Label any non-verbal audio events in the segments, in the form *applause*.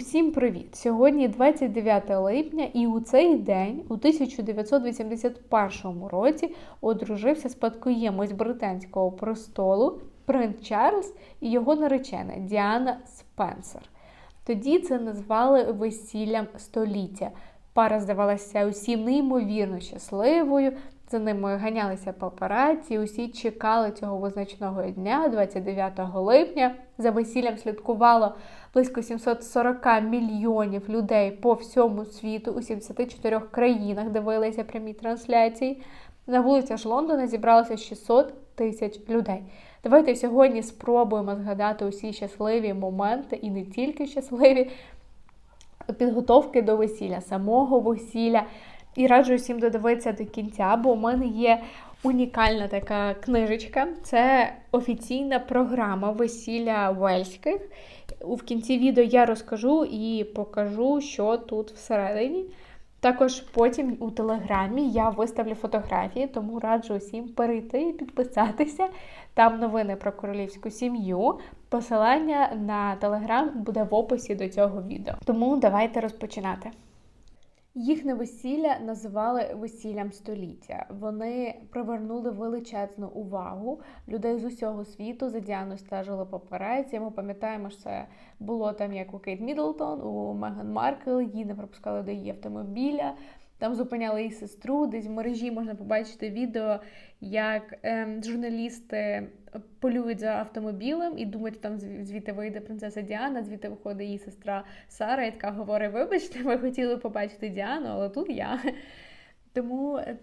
Усім привіт! Сьогодні 29 липня, і у цей день, у 1981 році, одружився спадкоємець британського престолу принц Чарльз і його наречена Діана Спенсер. Тоді це назвали весіллям століття. Пара здавалася усім неймовірно щасливою. За ними ганялися папараці, усі чекали цього визначного дня, 29 липня. За весіллям слідкувало близько 740 мільйонів людей по всьому світу у 74 країнах дивилися прямі трансляції. На вулицях Лондона зібралося 600 тисяч людей. Давайте сьогодні спробуємо згадати усі щасливі моменти і не тільки щасливі підготовки до весілля, самого весілля. І раджу всім додивитися до кінця, бо у мене є унікальна така книжечка. Це офіційна програма весілля вельських. В кінці відео я розкажу і покажу, що тут всередині. Також потім у телеграмі я виставлю фотографії, тому раджу усім перейти і підписатися. Там новини про королівську сім'ю. Посилання на телеграм буде в описі до цього відео. Тому давайте розпочинати. Їхнє весілля називали весіллям століття. Вони привернули величезну увагу людей з усього світу. За Діаною стежили папараці. Ми пам'ятаємо, що це було там як у Кейт Мідлтон, у Меган Маркл. Її не пропускали до її автомобіля. Там зупиняли її сестру. Десь в мережі можна побачити відео, як ем, журналісти полюють за автомобілем і думають, там звідти вийде принцеса Діана, звідти виходить її сестра Сара, така говорить: Вибачте, ми хотіли побачити Діану, але тут я. Тому е,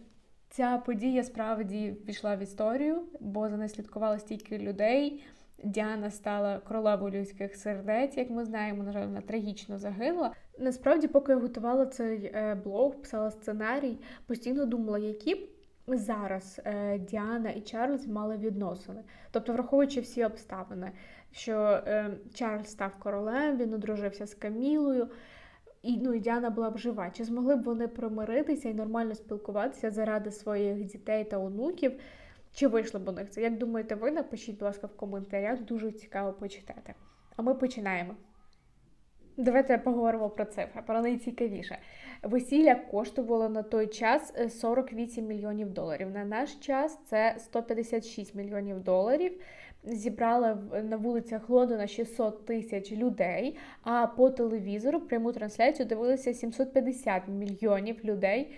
ця подія справді пішла в історію, бо за нею слідкувало стільки людей. Діана стала королевою людських сердець, як ми знаємо, на жаль, вона трагічно загинула. Насправді, поки я готувала цей е, блог, писала сценарій, постійно думала, які б зараз е, Діана і Чарльз мали відносини. Тобто, враховуючи всі обставини, що е, Чарльз став королем, він одружився з Камілою. І ну, і Діана була б жива. Чи змогли б вони примиритися і нормально спілкуватися заради своїх дітей та онуків? Чи вийшло б у них це? Як думаєте, ви напишіть, будь ласка, в коментарях, дуже цікаво почитати. А ми починаємо. Давайте поговоримо про цифри, про найцікавіше. Весілля коштувало на той час 48 е, мільйонів доларів. На наш час це 156 мільйонів доларів. Зібрали на вулицях Лондона 600 тисяч людей. А по телевізору пряму трансляцію дивилися 750 мільйонів людей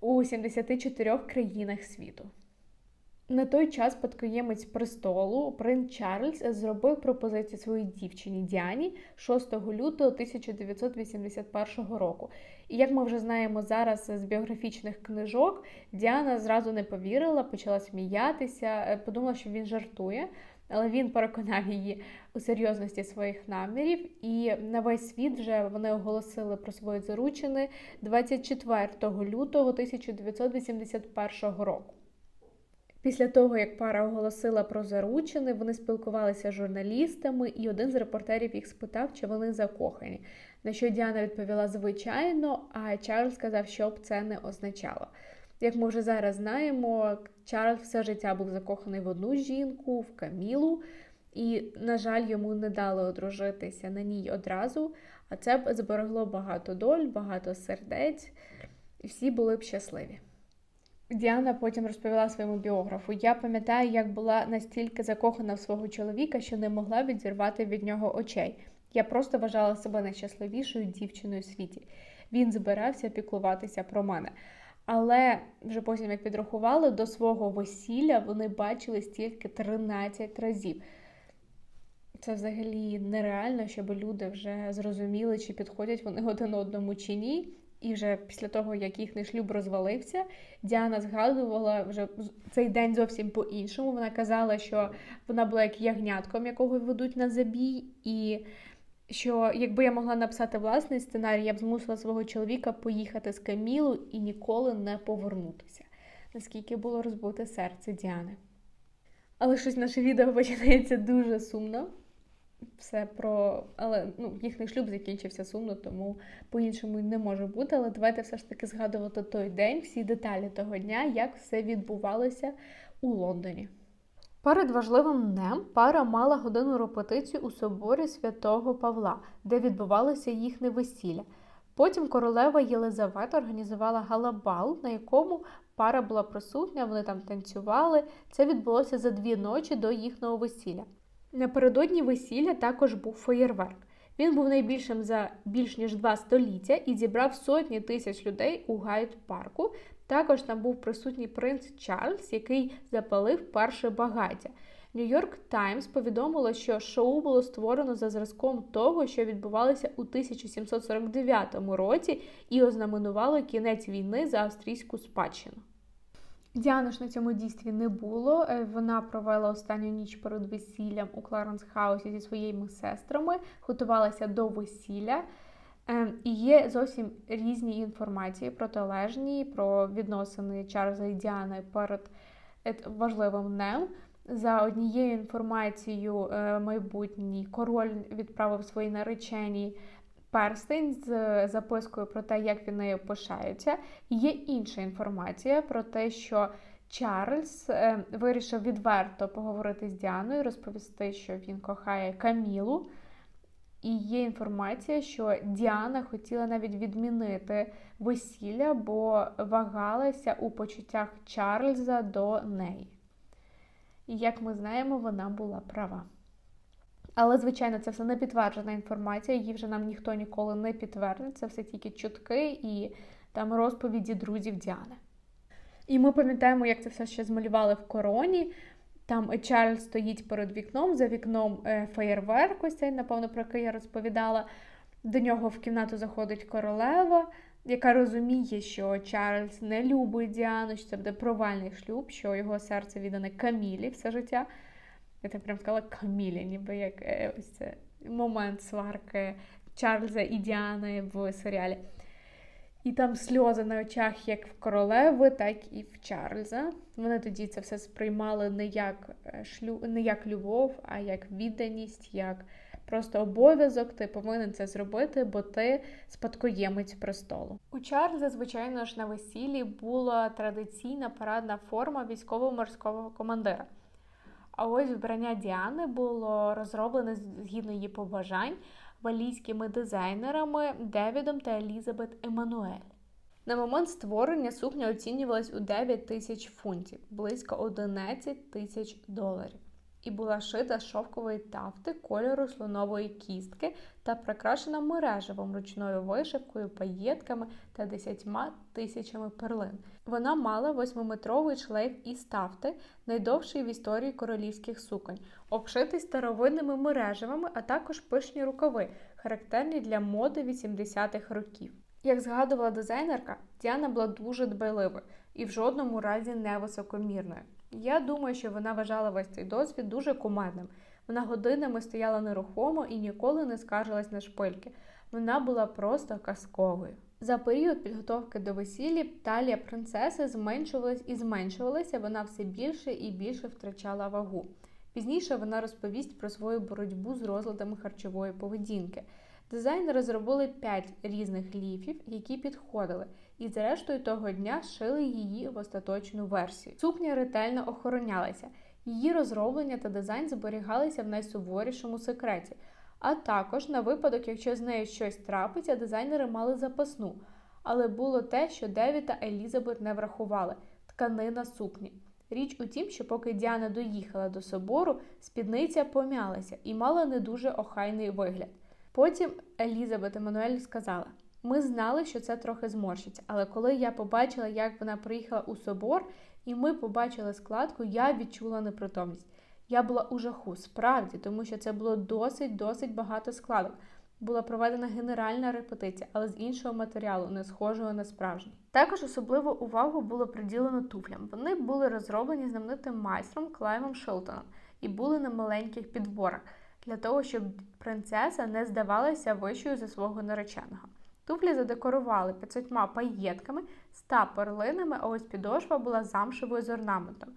у 74 країнах світу. На той час спадкоємець престолу принц Чарльз зробив пропозицію своїй дівчині Діані 6 лютого 1981 року. І як ми вже знаємо зараз з біографічних книжок, Діана зразу не повірила, почала сміятися, е, подумала, що він жартує. Але він переконав її у серйозності своїх намірів, і на весь світ вже вони оголосили про свої заручини 24 лютого 1981 року. Після того, як пара оголосила про заручини, вони спілкувалися з журналістами, і один з репортерів їх спитав, чи вони закохані. На що Діана відповіла звичайно, а Чарльз сказав, що б це не означало. Як ми вже зараз знаємо, Чарльз все життя був закоханий в одну жінку, в Камілу, і, на жаль, йому не дали одружитися на ній одразу, а це б зберегло багато доль, багато сердець, і всі були б щасливі. Діана потім розповіла своєму біографу: я пам'ятаю, як була настільки закохана в свого чоловіка, що не могла відзірвати від нього очей. Я просто вважала себе найщасливішою дівчиною у світі. Він збирався піклуватися про мене. Але вже потім, як підрахували, до свого весілля вони бачили стільки 13 разів. Це взагалі нереально, щоб люди вже зрозуміли, чи підходять вони один одному чи ні. І вже після того, як їхній шлюб розвалився, Діана згадувала вже цей день зовсім по-іншому. Вона казала, що вона була як ягнятком, якого ведуть на забій, і що якби я могла написати власний сценарій, я б змусила свого чоловіка поїхати з Камілу і ніколи не повернутися. Наскільки було розбите серце Діани. Але щось наше відео починається дуже сумно все про. Але ну, їхній шлюб закінчився сумно, тому по-іншому не може бути. Але давайте все ж таки згадувати той день, всі деталі того дня, як все відбувалося у Лондоні. Перед важливим днем пара мала годину репетицію у соборі святого Павла, де відбувалося їхнє весілля. Потім королева Єлизавета організувала галабал, на якому пара була присутня, вони там танцювали. Це відбулося за дві ночі до їхнього весілля. Напередодні весілля також був феєрверк. Він був найбільшим за більш ніж два століття і зібрав сотні тисяч людей у гайд парку. Також там був присутній принц Чарльз, який запалив перше багаття. Нью-Йорк Таймс повідомило, що шоу було створено за зразком того, що відбувалося у 1749 році, і ознаменувало кінець війни за австрійську спадщину. Діана ж на цьому дійстві не було. Е, вона провела останню ніч перед весіллям у Кларенс Хаусі зі своїми сестрами, готувалася до весілля. Е, і є зовсім різні інформації протилежні про відносини Чарльза і Діани перед е, важливим днем. За однією інформацією, майбутній король відправив своїй нареченій перстень з запискою про те, як він нею пишається. Є інша інформація про те, що Чарльз е, вирішив відверто поговорити з Діаною, розповісти, що він кохає Камілу. І є інформація, що Діана хотіла навіть відмінити весілля, бо вагалася у почуттях Чарльза до неї. І як ми знаємо, вона була права. Але, звичайно, це все не підтверджена інформація, її вже нам ніхто ніколи не підтвердить. Це все тільки чутки і там розповіді друзів Діани. І ми пам'ятаємо, як це все ще змалювали в короні. Там Чарльз стоїть перед вікном, за вікном е, феєрверк, ось цей, напевно, про який я розповідала. До нього в кімнату заходить королева, яка розуміє, що Чарльз не любить Діану, що це буде провальний шлюб, що його серце віддане Камілі все життя. Я так прям сказала Камілі, ніби як е, ось це момент сварки Чарльза і Діани в серіалі. І там сльози на очах як в королеви, так і в Чарльза. Вони тоді це все сприймали не як е, шлю... не як любов, а як відданість, як просто обов'язок. Ти повинен це зробити, бо ти спадкоємець престолу. У Чарльза, звичайно ж, на весіллі була традиційна парадна форма військово-морського командира. А ось вбрання Діани було розроблене згідно її побажань валійськими дизайнерами Девідом та Елізабет Еммануель. На момент створення сукня оцінювалась у 9 тисяч фунтів, близько 11 тисяч доларів і була шита з шовкової тафти кольору слонової кістки та прикрашена мережевим ручною вишивкою, паєтками та десятьма тисячами перлин. Вона мала восьмиметровий шлейф із тафти, найдовший в історії королівських суконь, обшитий старовинними мережевими, а також пишні рукави, характерні для моди 80-х років. Як згадувала дизайнерка, Діана була дуже дбайливою і в жодному разі не високомірною. Я думаю, що вона вважала весь цей досвід дуже кумедним. Вона годинами стояла нерухомо і ніколи не скаржилась на шпильки. Вона була просто казковою. За період підготовки до весілля талія принцеси зменшувалась і зменшувалася, вона все більше і більше втрачала вагу. Пізніше вона розповість про свою боротьбу з розладами харчової поведінки. Дизайнери зробили 5 різних ліфів, які підходили, і зрештою того дня шили її в остаточну версію. Сукня ретельно охоронялася, її розроблення та дизайн зберігалися в найсуворішому секреті. А також на випадок, якщо з нею щось трапиться, дизайнери мали запасну. Але було те, що Деві та Елізабет не врахували тканина сукні. Річ у тім, що поки Діана доїхала до собору, спідниця пом'ялася і мала не дуже охайний вигляд. Потім Елізабет Еммануель сказала: ми знали, що це трохи зморщиться, але коли я побачила, як вона приїхала у собор, і ми побачили складку, я відчула непритомність. Я була у жаху, справді, тому що це було досить-досить багато складок. Була проведена генеральна репетиція, але з іншого матеріалу, не схожого на справжній. Також особливу увагу було приділено туфлям. Вони були розроблені знаменитим майстром Клаймом Шилтоном і були на маленьких підборах для того, щоб принцеса не здавалася вищою за свого нареченого. Туфлі задекорували 500 паєтками, 100 перлинами, а ось підошва була замшевою з орнаментом.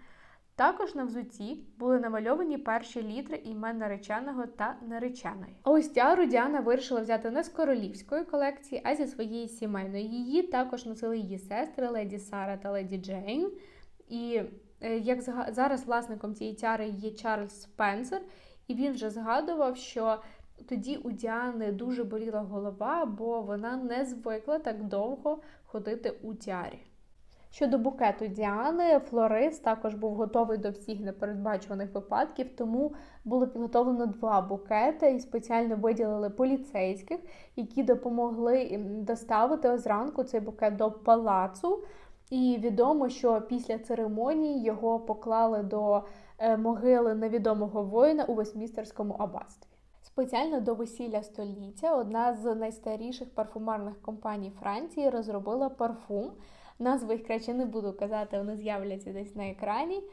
Також на взуті були намальовані перші літри імен нареченого та нареченої. А ось тяру Діана вирішила взяти не з королівської колекції, а зі своєї сімейної. Її також носили її сестри, леді Сара та леді Джейн. І Е, як зараз власником цієї тяри є Чарльз Спенсер, і він вже згадував, що тоді у Діани дуже боліла голова, бо вона не звикла так довго ходити у тярі. Щодо букету Діани, флорист також був готовий до всіх непередбачуваних випадків, тому було підготовлено два букети і спеціально виділили поліцейських, які допомогли доставити зранку цей букет до палацу. І відомо, що після церемонії його поклали до е, могили невідомого воїна у Вестмістерському аббатстві. Спеціально до весілля століття одна з найстаріших парфумерних компаній Франції розробила парфум. Назви їх краще не буду казати, вони з'являться десь на екрані.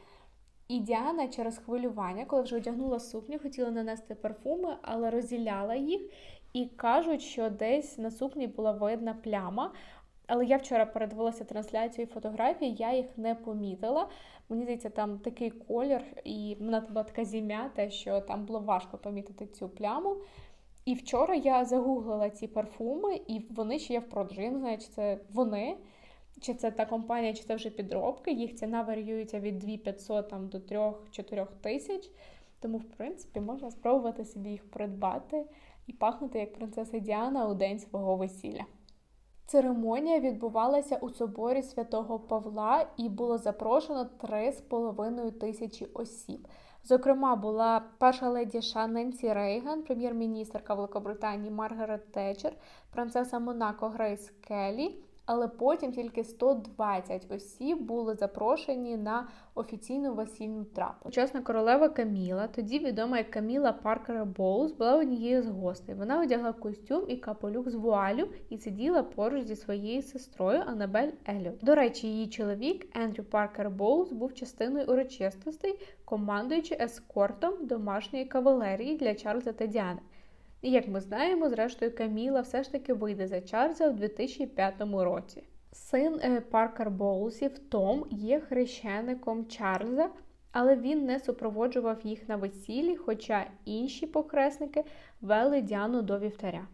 І Діана через хвилювання, коли вже одягнула сукню, хотіла нанести парфуми, але розділяла їх. І кажуть, що десь на сукні була видна пляма. Але я вчора передивилася трансляцію фотографій, я їх не помітила. Мені здається, там такий колір, і вона була така зім'ята, що там було важко помітити цю пляму. І вчора я загуглила ці парфуми, і вони ще є в продажі. Я не знаю, чи це вони, чи це та компанія, чи це вже підробки. Їх ціна варіюється від 2500 там, до 3-4 тисяч. Тому, в принципі, можна спробувати собі їх придбати і пахнути як принцеса Діана у день свого весілля. Церемонія відбувалася у соборі святого Павла і було запрошено 3,5 тисячі осіб. Зокрема, була перша леді США Ненсі Рейган, прем'єр-міністрка Великобританії Маргарет Тетчер, принцеса Монако Грейс Келлі, але потім тільки 120 осіб були запрошені на офіційну весільну трапу. Учасна королева Каміла, тоді відома як Каміла Паркера Боулс, була однією з гостей. Вона одягла костюм і капелюк з вуалю і сиділа поруч зі своєю сестрою Анабель Еліот. До речі, її чоловік Ендрю Паркер Боулс був частиною урочистостей, командуючи ескортом домашньої кавалерії для Чарльза та Діани. І як ми знаємо, зрештою Каміла все ж таки вийде за Чарльза у 2005 році. Син е, Паркер Боулсів Том є хрещеником Чарльза, але він не супроводжував їх на весіллі, хоча інші покресники вели Діану до вівтаря.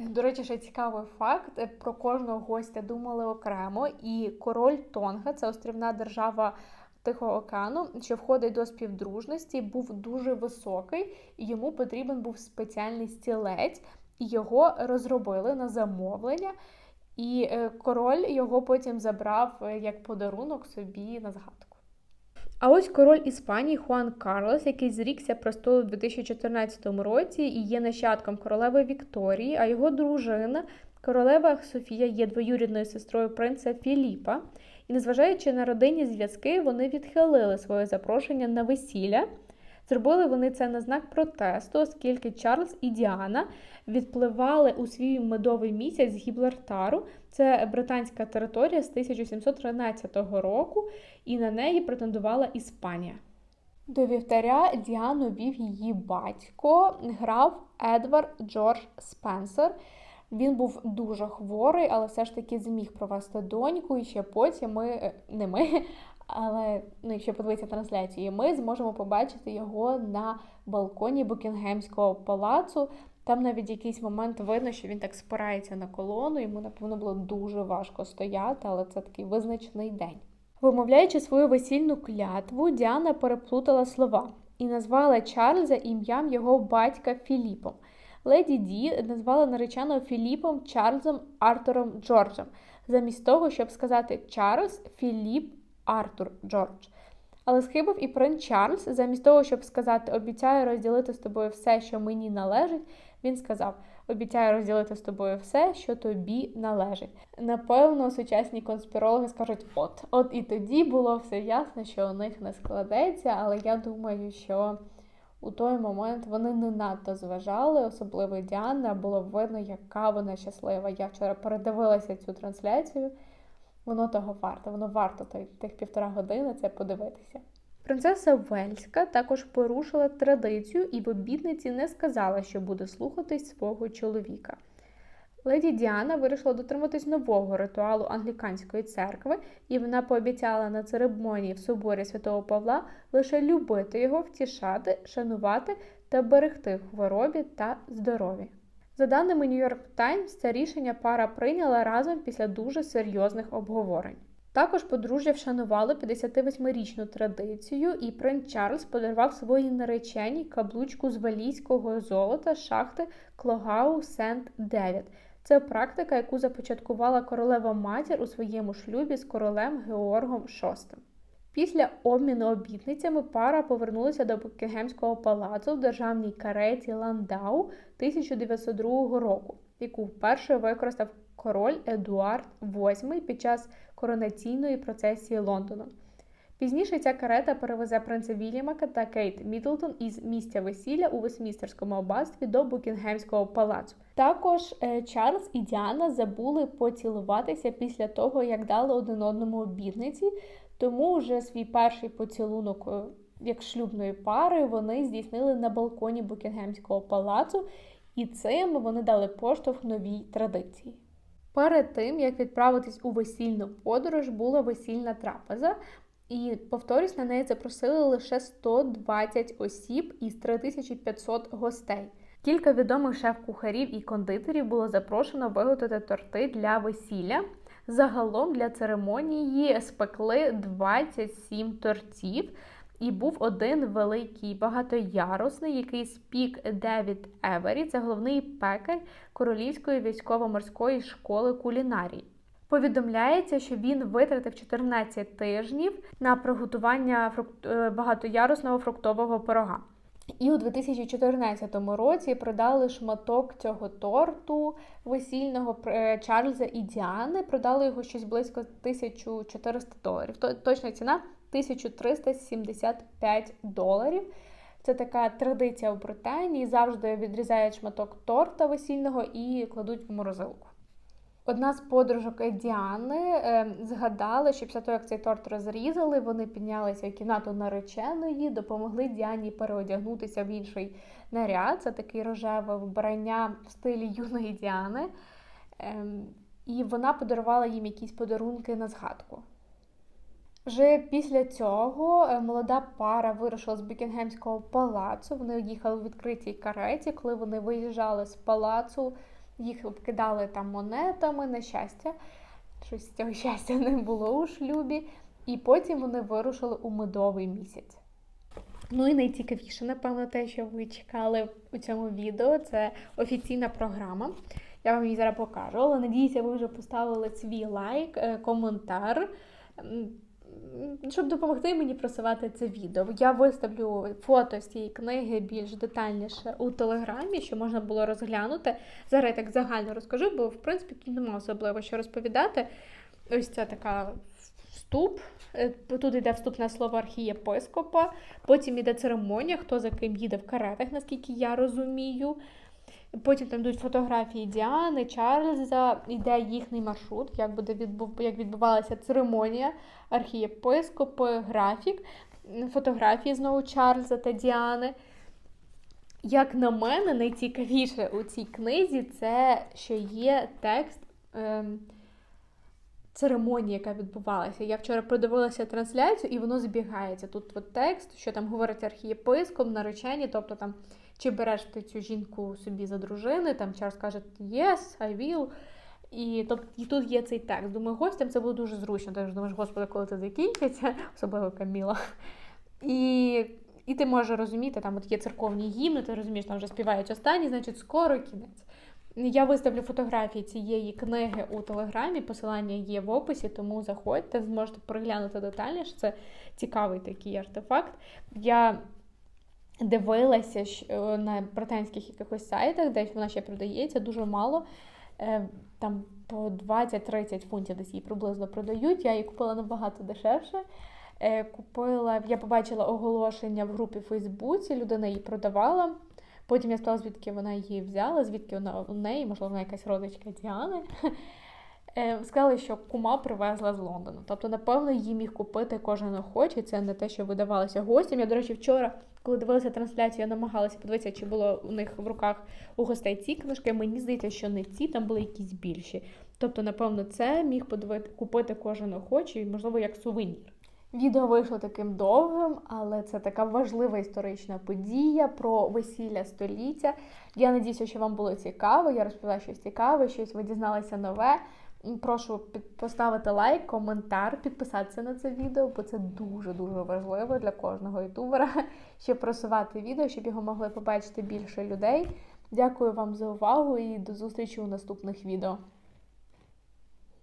Е, до речі, ще цікавий факт: е, про кожного гостя думали окремо, і король Тонга це острівна держава Тихого океану, що входить до співдружності, був дуже високий, і йому потрібен був спеціальний стілець, і його розробили на замовлення. І е, король його потім забрав е, як подарунок собі на згадку. А ось король Іспанії Хуан Карлос, який зрікся престолу у 2014 році і є нащадком королеви Вікторії, а його дружина, королева Софія, є двоюрідною сестрою принца Філіпа. І, незважаючи на родинні зв'язки, вони відхилили своє запрошення на весілля. Зробили вони це на знак протесту, оскільки Чарльз і Діана відпливали у свій медовий місяць з Гіблартару. Це британська територія з 1713 року, і на неї претендувала Іспанія. До вівтаря Діану вів її батько, грав Едвард Джордж Спенсер. Він був дуже хворий, але все ж таки зміг провести доньку. І ще потім ми, е, не ми, *laughs* але ну, якщо подивитися трансляцію, ми зможемо побачити його на балконі Букінгемського палацу. Там навіть якийсь момент видно, що він так спирається на колону, йому, напевно, було дуже важко стояти, але це такий визначний день. Вимовляючи свою весільну клятву, Діана переплутала слова і назвала Чарльза ім'ям його батька Філіпом. Леді Ді назвала нареченого Філіпом Чарльзом Артуром Джорджем, замість того, щоб сказати Чарльз Філіп Артур Джордж. Але схибив і принц Чарльз, замість того, щоб сказати Обіцяю розділити з тобою все, що мені належить, він сказав: Обіцяю розділити з тобою все, що тобі належить. Напевно, сучасні конспірологи скажуть: от, от і тоді було все ясно, що у них не складеться, але я думаю, що у той момент вони не надто зважали, особливо Діана, було видно, яка вона щаслива. Я вчора передивилася цю трансляцію. Воно того варто, воно варто тих півтора години це подивитися. Принцеса Вельська також порушила традицію і в обідниці не сказала, що буде слухатись свого чоловіка. Леді Діана вирішила дотриматись нового ритуалу англіканської церкви, і вона пообіцяла на церемонії в соборі святого Павла лише любити його, втішати, шанувати та берегти хворобі та здоров'ї. За даними New York Times, це рішення пара прийняла разом після дуже серйозних обговорень. Також подружжя вшанувало 58-річну традицію, і принц Чарльз подарував своїй нареченій каблучку з валійського золота шахти Клогау Сент Девід. Це практика, яку започаткувала королева матір у своєму шлюбі з королем Георгом VI. Після обміну обітницями пара повернулася до Букінгемського палацу в державній кареті Ландау 1902 року, яку вперше використав король Едуард VIII під час коронаційної процесії Лондону. Пізніше ця карета перевезе принца Вільяма та Кейт Мідлтон із місця весілля у Вестмістерському аббатстві до Букінгемського палацу. Також е, Чарльз і Діана забули поцілуватися після того, як дали один одному обітниці, тому вже свій перший поцілунок е, як шлюбної пари вони здійснили на балконі Букінгемського палацу, і цим вони дали поштовх новій традиції. Перед тим, як відправитись у весільну подорож, була весільна трапеза, і, повторюсь, на неї запросили лише 120 осіб із 3500 гостей. Кілька відомих шеф-кухарів і кондитерів було запрошено виготовити торти для весілля. Загалом для церемонії спекли 27 тортів, і був один великий багатоярусний, який спік Девід Евері, це головний пекар Королівської військово-морської школи кулінарії. Повідомляється, що він витратив 14 тижнів на приготування е, багатоярусного фруктового пирога. І у 2014 році продали шматок цього торту весільного е, Чарльза і Діани. Продали його щось близько 1400 доларів. Точна ціна 1375 доларів. Це така традиція в Британії. Завжди відрізають шматок торта весільного і кладуть в морозилку. Одна з подружок Діани е, згадала, що після того, як цей торт розрізали, вони піднялися в кімнату нареченої, допомогли Діані переодягнутися в інший наряд. Це такий рожеве вбрання в стилі юної Діани. Е, і вона подарувала їм якісь подарунки на згадку. Вже після цього е, молода пара вирушила з Бікінгемського палацу. Вони їхали в відкритій кареті, коли вони виїжджали з палацу їх обкидали там монетами, на щастя. Щось цього *laughs* щастя не було у шлюбі. І потім вони вирушили у медовий місяць. Ну і найцікавіше, напевно, те, що ви чекали у цьому відео, це офіційна програма. Я вам її зараз покажу, але надіюся, ви вже поставили свій лайк, е, коментар щоб допомогти мені просувати це відео. Я виставлю фото з цієї книги більш детальніше у телеграмі, що можна було розглянути. Зараз я так загально розкажу, бо в принципі тут немає особливо що розповідати. Ось це така вступ. Е, тут йде вступне слово архієпископа, потім йде церемонія, хто за ким їде в каретах, наскільки я розумію. Потім там йдуть фотографії Діани, Чарльза, йде їхній маршрут, як буде відбув, як відбувалася церемонія, архієпископи, графік, фотографії знову Чарльза та Діани. Як на мене, найцікавіше у цій книзі це що є текст е, церемонії, яка відбувалася. Я вчора продивилася трансляцію, і воно збігається. Тут от текст, що там говорить архієпископ, наречені, тобто там чи береш ти цю жінку собі за дружини, там Чарльз каже yes, I will. І тобто і тут є цей текст. Думаю, гостям це буде дуже зручно. Ти ж думаєш, господи, коли це закінчиться, *laughs* особливо Каміла. І і ти можеш розуміти, там от є церковні гімни, ти розумієш, там вже співають останні, значить, скоро кінець. Я виставлю фотографії цієї книги у телеграмі, посилання є в описі, тому заходьте, зможете переглянути детальніше. Це цікавий такий артефакт. Я дивилася е, на британських якихось сайтах, де вона ще продається, дуже мало. Е, там по 20-30 фунтів десь її приблизно продають. Я її купила набагато дешевше. Е, купила, Я побачила оголошення в групі в Фейсбуці, людина її продавала. Потім я спитала, звідки вона її взяла, звідки вона у неї, можливо, вона якась родичка Діани. Е, сказали, що кума привезла з Лондону. Тобто, напевно, її міг купити кожен охочий. Це не те, що видавалося гостям. Я, до речі, вчора, коли дивилася трансляцію, я намагалася подивитися, чи було у них в руках у гостей ці книжки. Мені здається, що не ці, там були якісь більші. Тобто, напевно, це міг подивити, купити кожен охочий, можливо, як сувенір. Відео вийшло таким довгим, але це така важлива історична подія про весілля століття. Я надіюся, що вам було цікаво. Я розповіла щось цікаве, щось ви дізналися нове. Прошу поставити лайк, коментар, підписатися на це відео, бо це дуже-дуже важливо для кожного ютубера, *laughs* щоб просувати відео, щоб його могли побачити більше людей. Дякую вам за увагу і до зустрічі у наступних відео.